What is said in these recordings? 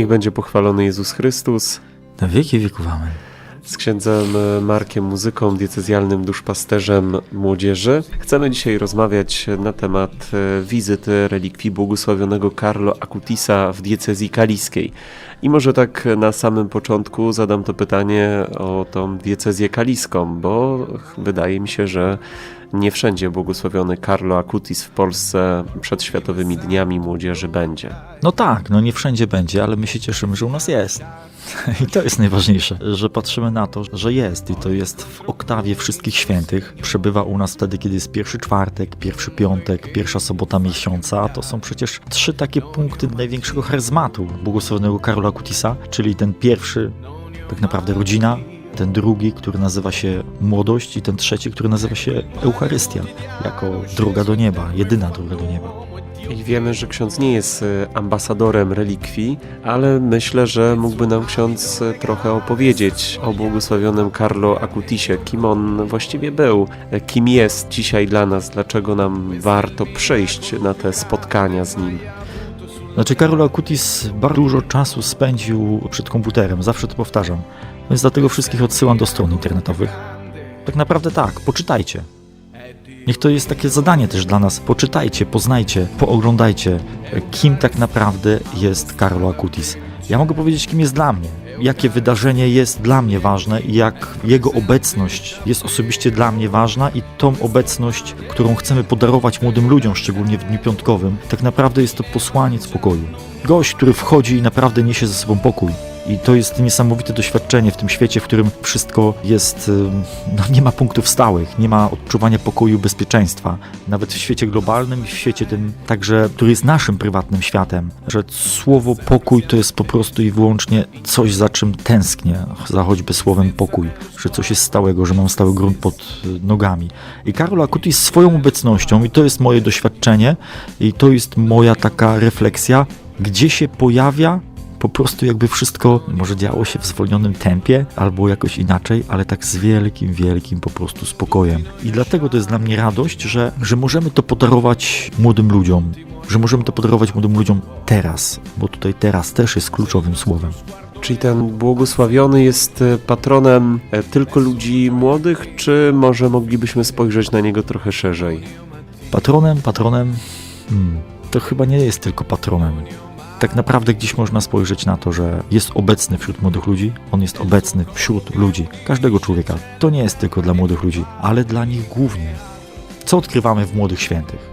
Niech będzie pochwalony Jezus Chrystus. Na wieki wieków amen. Księdzem Markiem Muzyką, diecezjalnym duszpasterzem młodzieży. Chcemy dzisiaj rozmawiać na temat e, wizyty relikwii błogosławionego Carlo Acutisa w diecezji kaliskiej. I może tak na samym początku zadam to pytanie o tą diecezję kaliską, bo wydaje mi się, że nie wszędzie błogosławiony Carlo Acutis w Polsce przed Światowymi Dniami Młodzieży będzie. No tak, no nie wszędzie będzie, ale my się cieszymy, że u nas jest. I to jest najważniejsze, że patrzymy na to, że jest i to jest w oktawie wszystkich świętych. Przebywa u nas wtedy, kiedy jest pierwszy czwartek, pierwszy piątek, pierwsza sobota miesiąca. To są przecież trzy takie punkty największego charyzmatu błogosławionego Karola Acutisa, czyli ten pierwszy, tak naprawdę rodzina, ten drugi, który nazywa się młodość i ten trzeci, który nazywa się Eucharystia, jako droga do nieba, jedyna droga do nieba. I wiemy, że ksiądz nie jest e, ambasadorem relikwii, ale myślę, że mógłby nam ksiądz e, trochę opowiedzieć o błogosławionym Carlo Acutisie, kim on właściwie był, e, kim jest dzisiaj dla nas, dlaczego nam warto przyjść na te spotkania z nim. Znaczy, Karol Acutis bardzo dużo czasu spędził przed komputerem, zawsze to powtarzam. Więc dlatego wszystkich odsyłam do stron internetowych. Tak naprawdę tak, poczytajcie. Niech to jest takie zadanie też dla nas. Poczytajcie, poznajcie, pooglądajcie, kim tak naprawdę jest Carlo Acutis. Ja mogę powiedzieć, kim jest dla mnie, jakie wydarzenie jest dla mnie ważne i jak jego obecność jest osobiście dla mnie ważna i tą obecność, którą chcemy podarować młodym ludziom, szczególnie w dniu piątkowym, tak naprawdę jest to posłaniec pokoju. Gość, który wchodzi i naprawdę niesie ze sobą pokój. I to jest niesamowite doświadczenie w tym świecie, w którym wszystko jest, ym, no nie ma punktów stałych, nie ma odczuwania pokoju, bezpieczeństwa. Nawet w świecie globalnym, w świecie tym także, który jest naszym prywatnym światem, że słowo pokój to jest po prostu i wyłącznie coś, za czym tęsknię, za choćby słowem pokój, że coś jest stałego, że mam stały grunt pod y, nogami. I Karol Akutis swoją obecnością, i to jest moje doświadczenie, i to jest moja taka refleksja, gdzie się pojawia, po prostu jakby wszystko może działo się w zwolnionym tempie albo jakoś inaczej, ale tak z wielkim, wielkim po prostu spokojem. I dlatego to jest dla mnie radość, że, że możemy to podarować młodym ludziom, że możemy to podarować młodym ludziom teraz, bo tutaj teraz też jest kluczowym słowem. Czyli ten błogosławiony jest e, patronem e, tylko ludzi młodych, czy może moglibyśmy spojrzeć na niego trochę szerzej? Patronem, patronem, hmm, to chyba nie jest tylko patronem. Tak naprawdę gdzieś można spojrzeć na to, że jest obecny wśród młodych ludzi, on jest obecny wśród ludzi, każdego człowieka. To nie jest tylko dla młodych ludzi, ale dla nich głównie. Co odkrywamy w młodych świętych?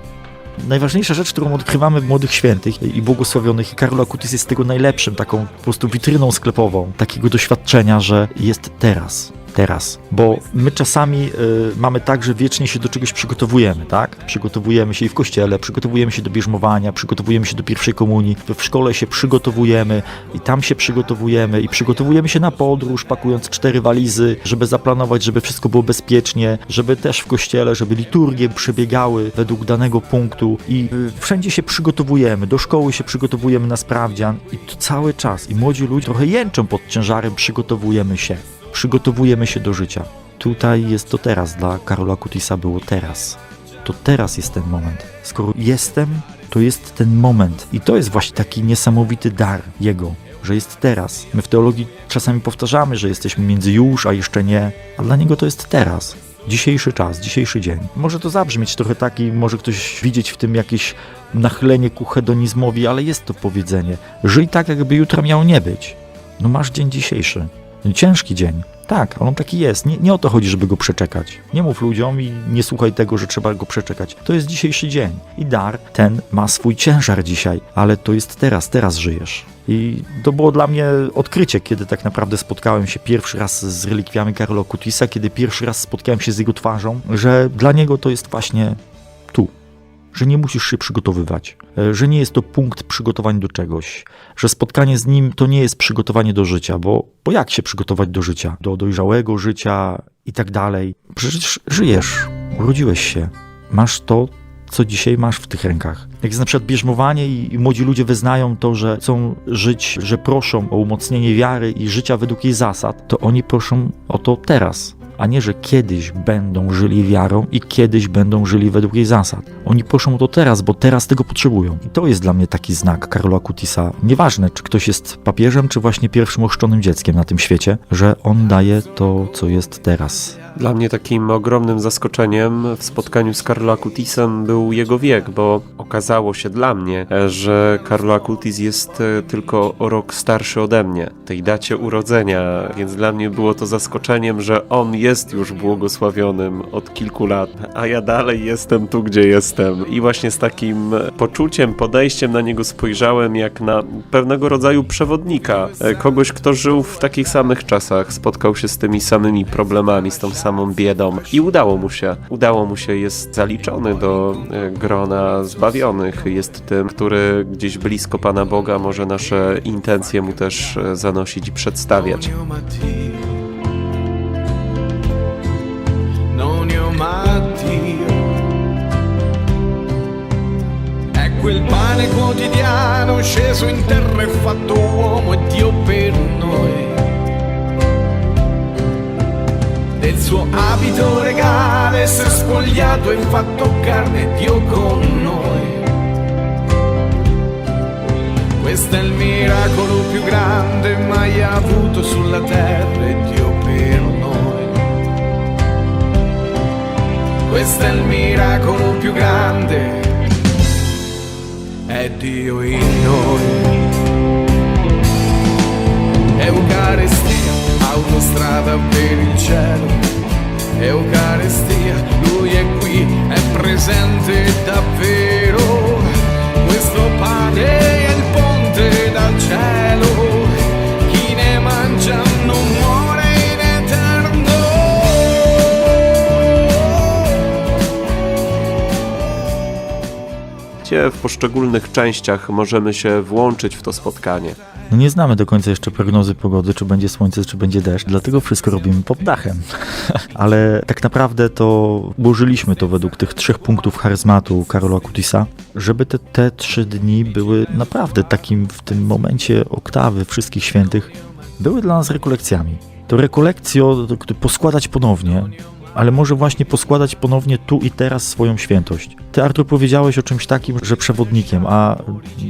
Najważniejsza rzecz, którą odkrywamy w Młodych Świętych i błogosławionych, Karol Akutis jest tego najlepszym, taką po prostu witryną sklepową, takiego doświadczenia, że jest teraz, teraz. Bo my czasami y, mamy tak, że wiecznie się do czegoś przygotowujemy, tak? Przygotowujemy się i w kościele, przygotowujemy się do bierzmowania, przygotowujemy się do pierwszej komunii, w szkole się przygotowujemy i tam się przygotowujemy i przygotowujemy się na podróż, pakując cztery walizy, żeby zaplanować, żeby wszystko było bezpiecznie, żeby też w kościele, żeby liturgie przebiegały według danego punktu i y, wszędzie się przygotowujemy, do szkoły się przygotowujemy na sprawdzian i to cały czas. I młodzi ludzie trochę jęczą pod ciężarem, przygotowujemy się przygotowujemy się do życia. Tutaj jest to teraz, dla Karola Kutisa było teraz. To teraz jest ten moment. Skoro jestem, to jest ten moment. I to jest właśnie taki niesamowity dar Jego, że jest teraz. My w teologii czasami powtarzamy, że jesteśmy między już, a jeszcze nie, a dla Niego to jest teraz. Dzisiejszy czas, dzisiejszy dzień. Może to zabrzmieć trochę tak i może ktoś widzieć w tym jakieś nachylenie ku hedonizmowi, ale jest to powiedzenie. Żyj tak, jakby jutro miało nie być. No masz dzień dzisiejszy. Ciężki dzień. Tak, on taki jest. Nie, nie o to chodzi, żeby go przeczekać. Nie mów ludziom i nie słuchaj tego, że trzeba go przeczekać. To jest dzisiejszy dzień. I dar ten ma swój ciężar dzisiaj, ale to jest teraz, teraz żyjesz. I to było dla mnie odkrycie, kiedy tak naprawdę spotkałem się pierwszy raz z relikwiami Karola Kutisa, kiedy pierwszy raz spotkałem się z jego twarzą, że dla niego to jest właśnie że nie musisz się przygotowywać, e, że nie jest to punkt przygotowania do czegoś, że spotkanie z nim to nie jest przygotowanie do życia, bo, bo jak się przygotować do życia, do dojrzałego życia i tak dalej? Przecież żyjesz, urodziłeś się, masz to, co dzisiaj masz w tych rękach. Jak jest na przykład bierzmowanie i, i młodzi ludzie wyznają to, że chcą żyć, że proszą o umocnienie wiary i życia według jej zasad, to oni proszą o to teraz a nie, że kiedyś będą żyli wiarą i kiedyś będą żyli według jej zasad. Oni proszą to teraz, bo teraz tego potrzebują. I to jest dla mnie taki znak Karola Kutisa. Nieważne, czy ktoś jest papieżem, czy właśnie pierwszym ochrzczonym dzieckiem na tym świecie, że on daje to, co jest teraz. Dla mnie takim ogromnym zaskoczeniem w spotkaniu z Carlo Acutisem był jego wiek, bo okazało się dla mnie, że Carlo Acutis jest e, tylko o rok starszy ode mnie, tej dacie urodzenia, więc dla mnie było to zaskoczeniem, że on jest już błogosławionym od kilku lat, a ja dalej jestem tu, gdzie jestem. I właśnie z takim poczuciem, podejściem na niego spojrzałem jak na pewnego rodzaju przewodnika, e, kogoś, kto żył w takich samych czasach, spotkał się z tymi samymi problemami, z tą samą biedą i udało mu się. Udało mu się, jest zaliczony do e, grona zbawionych, jest tym, który gdzieś blisko Pana Boga może nasze intencje mu też e, zanosić i przedstawiać. Quel pane quotidiano sceso in terra e fatto uomo e Dio suo abito regale si è spogliato e fatto carne Dio con noi. Questo è il miracolo più grande mai avuto sulla terra e Dio per noi. Questo è il miracolo più grande, è Dio in noi. W poszczególnych częściach możemy się włączyć w to spotkanie? No nie znamy do końca jeszcze prognozy pogody, czy będzie słońce, czy będzie deszcz, dlatego wszystko robimy pod dachem. Ale tak naprawdę to ułożyliśmy to według tych trzech punktów charyzmatu Karola Kutisa, żeby te, te trzy dni były naprawdę takim w tym momencie oktawy wszystkich świętych, były dla nas rekolekcjami. To rekolekcjo to poskładać ponownie, ale może właśnie poskładać ponownie tu i teraz swoją świętość. Ty, Artur, powiedziałeś o czymś takim, że przewodnikiem, a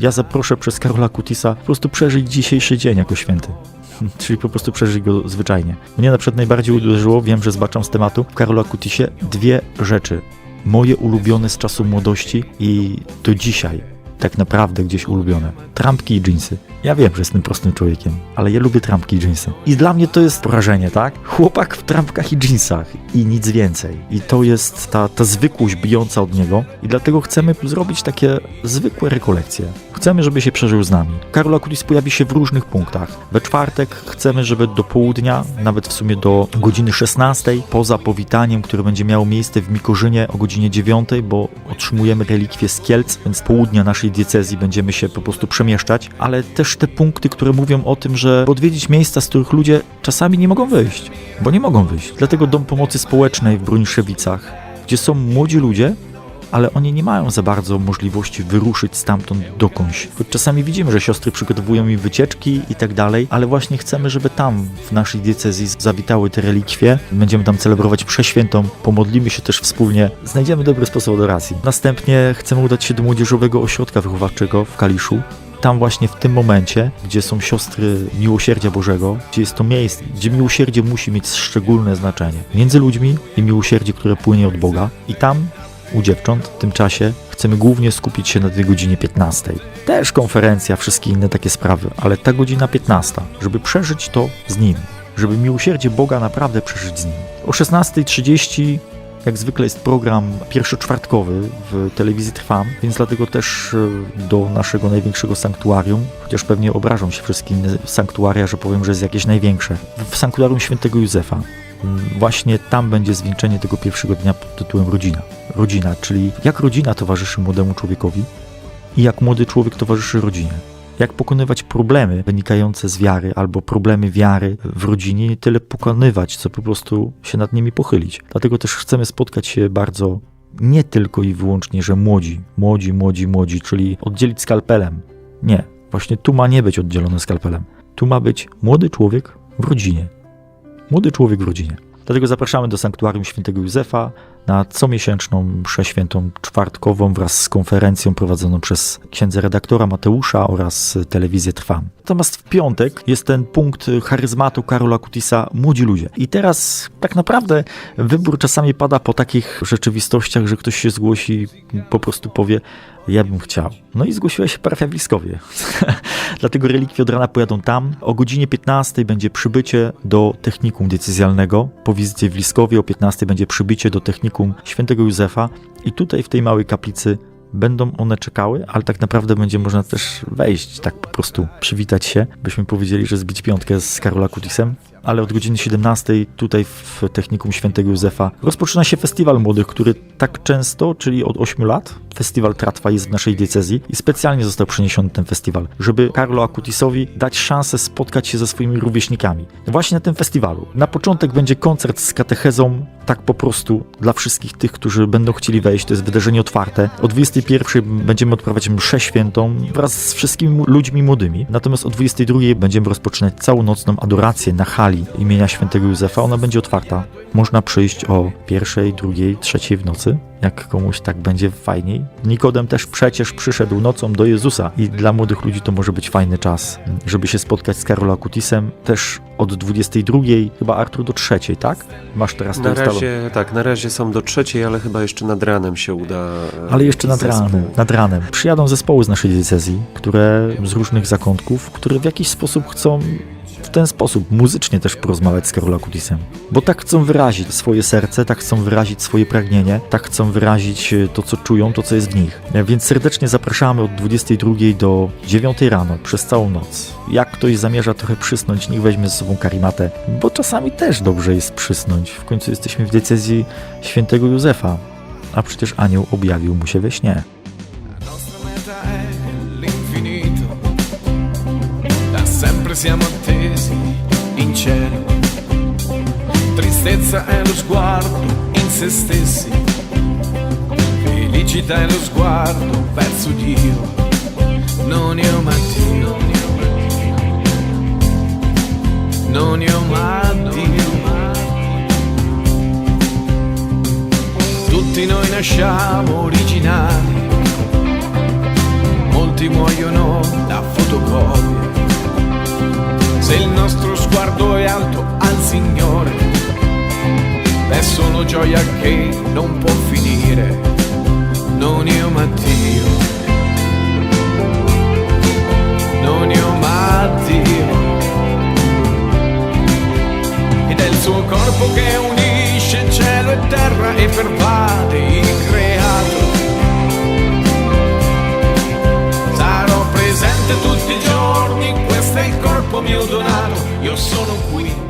ja zaproszę przez Karola Kutisa po prostu przeżyć dzisiejszy dzień jako święty. Czyli po prostu przeżyć go zwyczajnie. Mnie na przykład najbardziej uderzyło, wiem, że zbaczam z tematu, w Karola Kutisie dwie rzeczy. Moje ulubione z czasu młodości i do dzisiaj tak naprawdę gdzieś ulubione. Trampki i dżinsy. Ja wiem, że jestem prostym człowiekiem, ale ja lubię trampki i dżinsy. I dla mnie to jest porażenie, tak? Chłopak w trampkach i dżinsach i nic więcej. I to jest ta, ta zwykłość bijąca od niego i dlatego chcemy zrobić takie zwykłe rekolekcje. Chcemy, żeby się przeżył z nami. Karol Akutis pojawi się w różnych punktach. We czwartek chcemy, żeby do południa, nawet w sumie do godziny 16, poza powitaniem, które będzie miało miejsce w Mikorzynie o godzinie 9, bo otrzymujemy relikwie z Kielc, więc południa naszej diecezji będziemy się po prostu przemieszczać, ale też te punkty, które mówią o tym, że odwiedzić miejsca, z których ludzie czasami nie mogą wyjść, bo nie mogą wyjść. Dlatego Dom Pomocy Społecznej w Bruniszewicach, gdzie są młodzi ludzie, ale oni nie mają za bardzo możliwości wyruszyć stamtąd dokądś. Choć czasami widzimy, że siostry przygotowują im wycieczki i tak dalej, ale właśnie chcemy, żeby tam w naszej diecezji zawitały te relikwie. Będziemy tam celebrować przeświętą, pomodlimy się też wspólnie, znajdziemy dobry sposób adoracji. Następnie chcemy udać się do Młodzieżowego Ośrodka Wychowawczego w Kaliszu, tam właśnie w tym momencie, gdzie są siostry miłosierdzia Bożego, gdzie jest to miejsce, gdzie miłosierdzie musi mieć szczególne znaczenie między ludźmi i miłosierdzie, które płynie od Boga. I tam u dziewcząt w tym czasie chcemy głównie skupić się na tej godzinie 15. Też konferencja, wszystkie inne takie sprawy, ale ta godzina 15, żeby przeżyć to z nim, żeby miłosierdzie Boga naprawdę przeżyć z nim. O 16.30 jak zwykle jest program pierwszoczwartkowy w telewizji Trwam, więc dlatego też e, do naszego największego sanktuarium, chociaż pewnie obrażą się wszystkie inne sanktuaria, że powiem, że jest jakieś największe, w sanktuarium świętego Józefa. Mm, Właśnie tam będzie zwieńczenie tego pierwszego dnia pod tytułem Rodzina. Rodzina, czyli jak rodzina towarzyszy młodemu człowiekowi i jak młody człowiek towarzyszy rodzinie. Jak pokonywać problemy wynikające z wiary albo problemy wiary w rodzinie, nie tyle pokonywać, co po prostu się nad nimi pochylić. Dlatego też chcemy spotkać się bardzo nie tylko i wyłącznie, że młodzi, młodzi, młodzi, młodzi, czyli oddzielić skalpelem. Nie, właśnie tu ma nie być oddzielony skalpelem. Tu ma być młody człowiek w rodzinie. Młody człowiek w rodzinie. Dlatego zapraszamy do Sanktuarium Świętego Józefa na comiesięczną mszę świętą czwartkową wraz z konferencją prowadzoną przez księdza redaktora Mateusza oraz telewizję Trwam. Natomiast w piątek jest ten punkt charyzmatu Karola Kutisa Młodzi Ludzie. I teraz tak naprawdę wybór czasami pada po takich rzeczywistościach, że ktoś się zgłosi, po prostu powie ja bym chciał. No i zgłosiła się parafia w Liskowie. Dlatego relikwie od rana pojadą tam. O godzinie 15 będzie przybycie do technikum decyzjalnego. Po wizycie w Liskowie o 15 będzie przybycie do technikum świętego Józefa. I tutaj w tej małej kaplicy będą one czekały, ale tak naprawdę będzie można też wejść, tak po prostu przywitać się. Byśmy powiedzieli, że zbić piątkę z Karola Kutisem. Ale od godziny 17 tutaj w Technikum Świętego Józefa rozpoczyna się festiwal młodych, który tak często, czyli od 8 lat, festiwal Tratwa jest w naszej diecezji i specjalnie został przeniesiony ten festiwal, żeby Karlo Akutisowi dać szansę spotkać się ze swoimi rówieśnikami. Właśnie na tym festiwalu. Na początek będzie koncert z katechezą, tak po prostu dla wszystkich tych, którzy będą chcieli wejść. To jest wydarzenie otwarte. O 21 będziemy odprawiać mszę świętą wraz z wszystkimi ludźmi młodymi. Natomiast o 22 będziemy rozpoczynać całonocną adorację na hali imienia świętego Józefa. Ona będzie otwarta. Można przyjść o pierwszej, drugiej, trzeciej w nocy, jak komuś tak będzie fajniej. Nikodem też przecież przyszedł nocą do Jezusa i dla młodych ludzi to może być fajny czas, żeby się spotkać z Karola Kutisem. Też od 22, chyba Artur do trzeciej, tak? Masz teraz to Na ustalone. razie, tak, na razie są do trzeciej, ale chyba jeszcze nad ranem się uda. e, Ale jeszcze nad zespół. ranem, nad ranem przyjadą zespoły z naszej diecezji, które z różnych zakątków, które w jakiś sposób chcą w ten sposób muzycznie też porozmawiać z Karola Kutisem. Bo tak chcą wyrazić swoje serce, tak chcą wyrazić swoje pragnienie, tak chcą wyrazić e, to, co czują, to, co jest w nich. E, Więc serdecznie zapraszamy od 22 do 9 rano przez całą noc. Jak ktoś zamierza trochę przysnąć, niech weźmie ze sobą karimatę, bo czasami też dobrze jest przysnąć. W końcu jesteśmy w diecezji świętego Józefa, a przecież anioł objawił mu się we śnie. Siamo cielo. Tristezza è lo sguardo in se stessi, felicità è lo sguardo verso Dio, non io ma Dio, non io ma Dio. Tutti noi nasciamo originali molti muoiono da fotocopie. Se il nostro sguardo è alto al Signore, è solo gioia che non può finire, non io ma Dio, non io ma Dio. Ed è il suo corpo che unisce cielo e terra e pervade mio donato, io sono qui.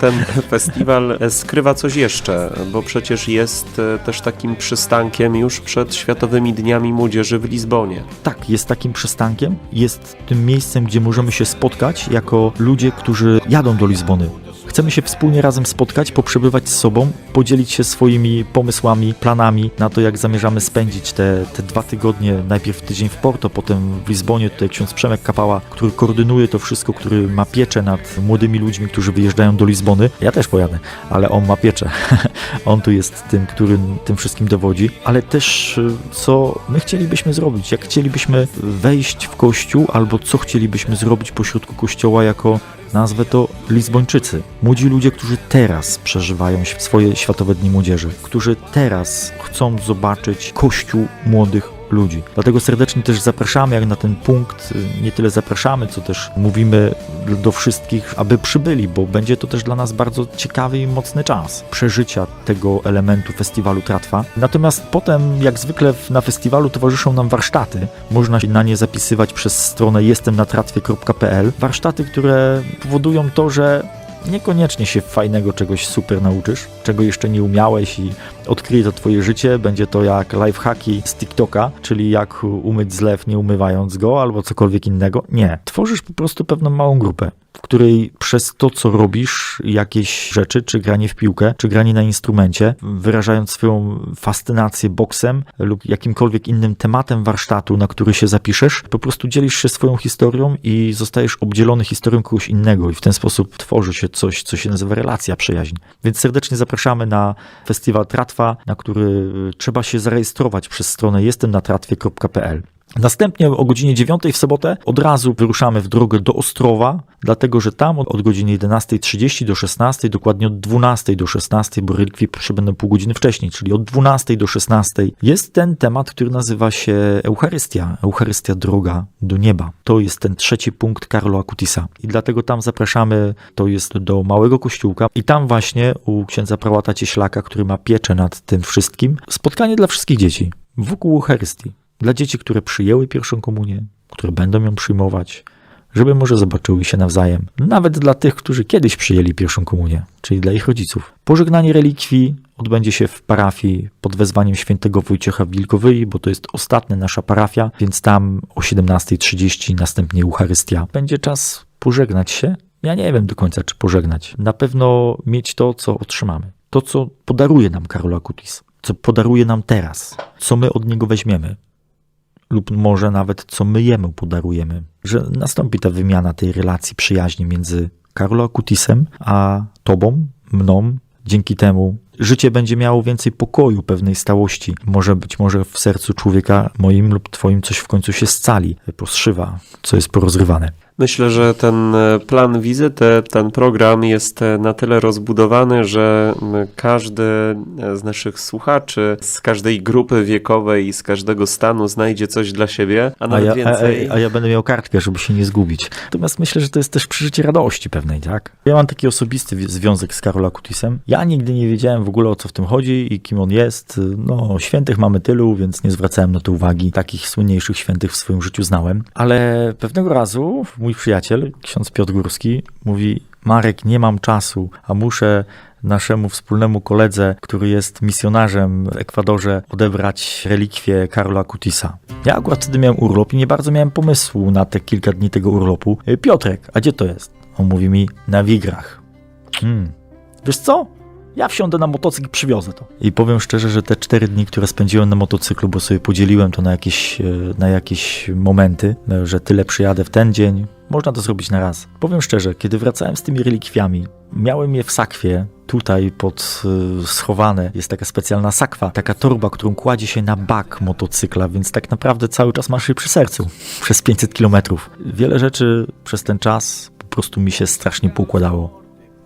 Ten festiwal skrywa coś jeszcze, bo przecież jest e, też takim przystankiem już przed Światowymi Dniami Młodzieży w Lizbonie. Tak, jest takim przystankiem, jest tym miejscem, gdzie możemy się spotkać jako ludzie, którzy jadą do Lizbony. Chcemy się wspólnie razem spotkać, poprzebywać z sobą, podzielić się swoimi pomysłami, planami na to, jak zamierzamy spędzić te, te dwa tygodnie. Najpierw tydzień w Porto, potem w Lizbonie. Tutaj ksiądz Przemek Kapała, który koordynuje to wszystko, który ma pieczę nad młodymi ludźmi, którzy wyjeżdżają do Lizbony. Ja też pojadę, ale on ma pieczę. on tu jest tym, który tym wszystkim dowodzi. Ale też, y, co my chcielibyśmy zrobić, jak chcielibyśmy wejść w kościół, albo co chcielibyśmy zrobić pośrodku kościoła jako nazwę to Lizbończycy. Młodzi ludzie, którzy teraz przeżywają swoje Światowe Dni Młodzieży, którzy teraz chcą zobaczyć Kościół młodych ludzi. Dlatego serdecznie też zapraszamy, jak na ten punkt, y, nie tyle zapraszamy, co też mówimy do wszystkich, aby przybyli, bo będzie to też dla nas bardzo ciekawy i mocny czas przeżycia tego elementu festiwalu Tratwa. Natomiast potem, jak zwykle na festiwalu towarzyszą nam warsztaty. Można się na nie zapisywać przez stronę jestemnatratwie.pl. Warsztaty, które powodują to, że niekoniecznie się fajnego czegoś super nauczysz, czego jeszcze nie umiałeś i odkryje to twoje życie. Będzie to jak lifehacki z TikToka, czyli jak umyć zlew nie umywając go albo cokolwiek innego. Nie. Tworzysz po prostu pewną małą grupę. W której przez to, co robisz, jakieś rzeczy, czy granie w piłkę, czy granie na instrumencie, wyrażając swoją fascynację boksem lub jakimkolwiek innym tematem warsztatu, na który się zapiszesz, po prostu dzielisz się swoją historią i zostajesz obdzielony historią kogoś innego i w ten sposób tworzy się coś, co się nazywa relacja przyjaźń. Więc serdecznie zapraszamy na festiwal Tratwa, na który y, trzeba się zarejestrować przez stronę jestemnatratwie.pl. Następnie o godzinie 9 w sobotę od razu wyruszamy w drogę do Ostrowa, dlatego że tam od, od godziny 11.30 do 16, dokładnie od 12 do 16, bo relikwie przybędą pół godziny wcześniej, czyli od 12 do 16 jest ten temat, który nazywa się Eucharystia. Eucharystia droga do nieba. To jest ten trzeci punkt Karlo Akutisa. I dlatego tam zapraszamy, to jest do małego kościółka i tam właśnie u księdza prałata Cieślaka, który ma pieczę nad tym wszystkim, spotkanie dla wszystkich dzieci wokół Eucharystii. Dla dzieci, które przyjęły pierwszą komunię, które będą ją przyjmować, żeby może zobaczyły się nawzajem. Nawet dla tych, którzy kiedyś przyjęli pierwszą komunię, czyli dla ich rodziców. Pożegnanie relikwii odbędzie się w parafii pod wezwaniem świętego Wojciecha w Wilkowyi, bo to jest ostatnia nasza parafia, więc tam o 17.30 następnie Eucharystia. Będzie czas pożegnać się. Ja nie wiem do końca, czy pożegnać. Na pewno mieć to, co otrzymamy. To, co podaruje nam Karol Akutis. Co podaruje nam teraz. Co my od niego weźmiemy lub może nawet co my jemu podarujemy, że nastąpi ta wymiana tej relacji przyjaźni między Karlo Akutisem a tobą, mną. Dzięki temu życie będzie miało więcej pokoju, pewnej stałości. Może być może w sercu człowieka moim lub twoim coś w końcu się scali, poszywa, co jest porozrywane. Myślę, że ten e, plan wizyty, ten program jest e, na tyle rozbudowany, że każdy e, z naszych słuchaczy, z każdej grupy wiekowej i z każdego stanu znajdzie coś dla siebie, a A nawet ja, a, więcej. a, a ja będę miał kartkę, żeby się nie zgubić. Natomiast myślę, że to jest też przeżycie radości pewnej, tak? Ja mam taki osobisty wi- związek z Karola Kutisem. Ja nigdy nie wiedziałem w ogóle o co w tym chodzi i kim on jest. No, świętych mamy tylu, więc nie zwracałem na to uwagi. Takich słynniejszych świętych w swoim życiu znałem. Ale pewnego razu mój przyjaciel, ksiądz Piotr Górski, mówi: Marek, nie mam czasu, a muszę naszemu wspólnemu koledze, który jest misjonarzem w Ekwadorze, odebrać relikwie Karola Kutisa. Ja akurat wtedy miałem urlop i nie bardzo miałem pomysłu na te kilka dni tego urlopu. "E, Piotrek, a gdzie to jest? On mówi mi, na Wigrach. Hmm. Wiesz co? Ja wsiądę na motocykl i przywiozę to. I powiem szczerze, że te cztery dni, które spędziłem na motocyklu, bo sobie podzieliłem to na jakieś, e, na jakieś momenty, e, że tyle przyjadę w ten dzień, można to zrobić na raz. Powiem szczerze, kiedy wracałem z tymi relikwiami, miałem je w sakwie, tutaj pod y, schowane jest taka specjalna sakwa, taka torba, którą kładzie się na bak motocykla, więc tak naprawdę cały czas masz je przy sercu, przez 500 kilometrów. Wiele rzeczy przez ten czas po prostu mi się strasznie poukładało.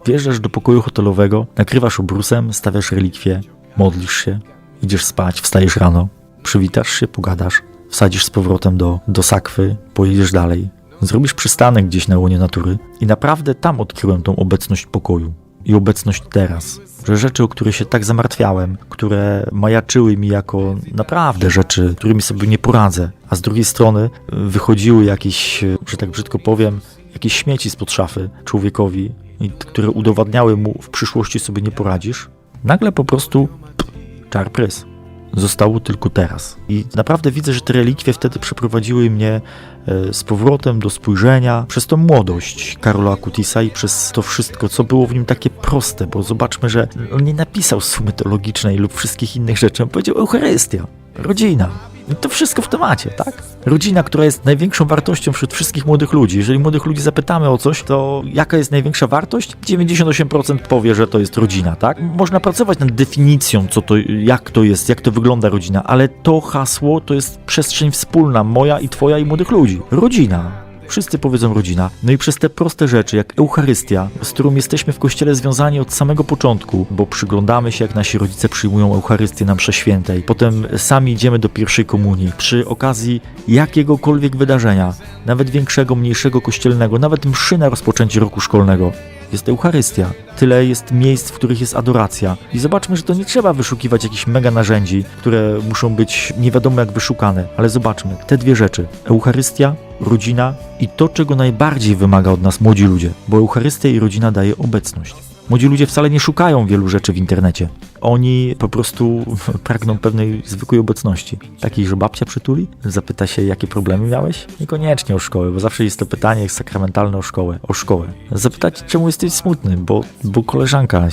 Wjeżdżasz do pokoju hotelowego, nakrywasz obrusem, stawiasz relikwie, modlisz się, idziesz spać, wstajesz rano, przywitasz się, pogadasz, wsadzisz z powrotem do, do sakwy, pojedziesz dalej, zrobisz przystanek gdzieś na łonie natury i naprawdę tam odkryłem tą obecność pokoju i obecność teraz. Że rzeczy, o które się tak zamartwiałem, które majaczyły mi jako naprawdę rzeczy, którymi sobie nie poradzę, a z drugiej strony wychodziły jakieś, że tak brzydko powiem, jakieś śmieci spod szafy człowiekowi, które udowadniały mu, w przyszłości sobie nie poradzisz, nagle po prostu pff, czar prys. Zostało tylko teraz. I naprawdę widzę, że te relikwie wtedy przeprowadziły mnie e, z powrotem do spojrzenia przez tą młodość Karola Akutisa i przez to wszystko, co było w nim takie proste, bo zobaczmy, że on nie napisał sumy teologicznej lub wszystkich innych rzeczy, on powiedział Eucharystia, rodzina. To wszystko w temacie, tak? Rodzina, która jest największą wartością wśród wszystkich młodych ludzi. Jeżeli młodych ludzi zapytamy o coś, to jaka jest największa wartość? 98% powie, że to jest rodzina, tak? Można pracować nad definicją, co to, jak to jest, jak to wygląda rodzina, ale to hasło to jest przestrzeń wspólna, moja i twoja i młodych ludzi. Rodzina. Wszyscy powiedzą rodzina. No i przez te proste rzeczy, jak Eucharystia, z którą jesteśmy w kościele związani od samego początku, bo przyglądamy się, jak nasi rodzice przyjmują Eucharystię na msze świętej. Potem sami idziemy do pierwszej komunii. Przy okazji jakiegokolwiek wydarzenia, nawet większego, mniejszego kościelnego, nawet mszy na rozpoczęcie roku szkolnego, jest Eucharystia. Tyle jest miejsc, w których jest adoracja. I zobaczmy, że to nie trzeba wyszukiwać jakichś mega narzędzi, które muszą być nie wiadomo jak wyszukane, ale zobaczmy, te dwie rzeczy: Eucharystia, rodzina i to, czego najbardziej wymaga od nas młodzi ludzie, bo Eucharystia i rodzina daje obecność. Młodzi ludzie wcale nie szukają wielu rzeczy w internecie. Oni po prostu pragną pewnej zwykłej obecności. Takiej, że babcia przytuli, zapyta się, jakie problemy miałeś? Niekoniecznie o szkołę, bo zawsze jest to pytanie sakramentalne o szkołę. O szkołę. Zapytać, czemu jesteś smutny, bo, bo koleżanka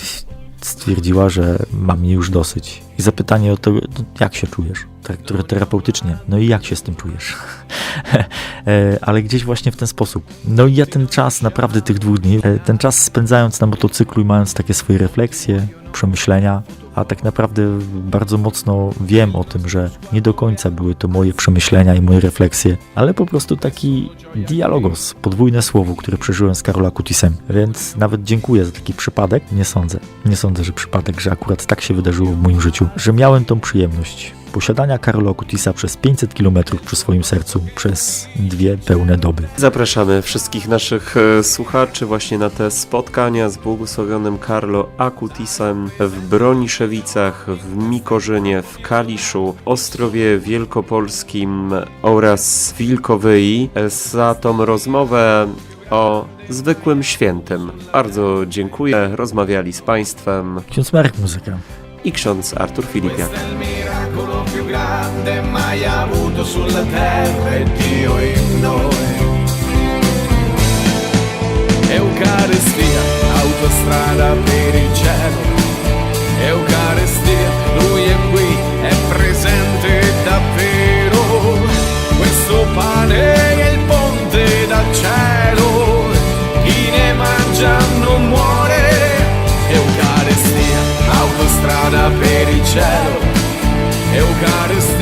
stwierdziła, że ma mnie już dosyć. I zapytanie o to, jak się czujesz? Tak, terapeutycznie. No i jak się z tym czujesz? E, Ale gdzieś właśnie w ten sposób. No i ja ten czas, naprawdę tych dwóch dni, e, ten czas spędzając na motocyklu i mając takie swoje refleksje, przemyślenia, a tak naprawdę bardzo mocno wiem o tym, że nie do końca były to moje przemyślenia i moje refleksje, ale po prostu taki dialogos, podwójne słowo, które przeżyłem z Karola Kutisem. Więc nawet dziękuję za taki przypadek. Nie sądzę. Nie sądzę, że przypadek, że akurat tak się wydarzyło w moim życiu, że miałem tą przyjemność posiadania Karola Kutisa przez 500 km przy swoim sercu przez dwie pełne doby. Zapraszamy wszystkich naszych e, słuchaczy właśnie na te spotkania z błogosławionym Carlo Akutisem w Broniszewicach, w Mikorzynie, w Kaliszu, Ostrowie Wielkopolskim oraz Wilkowyi e, za tą rozmowę o zwykłym świętym. Bardzo dziękuję. Rozmawiali z Państwem Ksiądz Marek Muzyka. i ksiądz Artur Filipiak. Grande mai avuto sulla terra e Dio in noi. Eucaristia, autostrada per il cielo. Eucaristia, lui è qui, è presente davvero. Questo pane è il ponte dal cielo. Chi ne mangia non muore. Eucaristia, autostrada per il cielo. Eucaristia,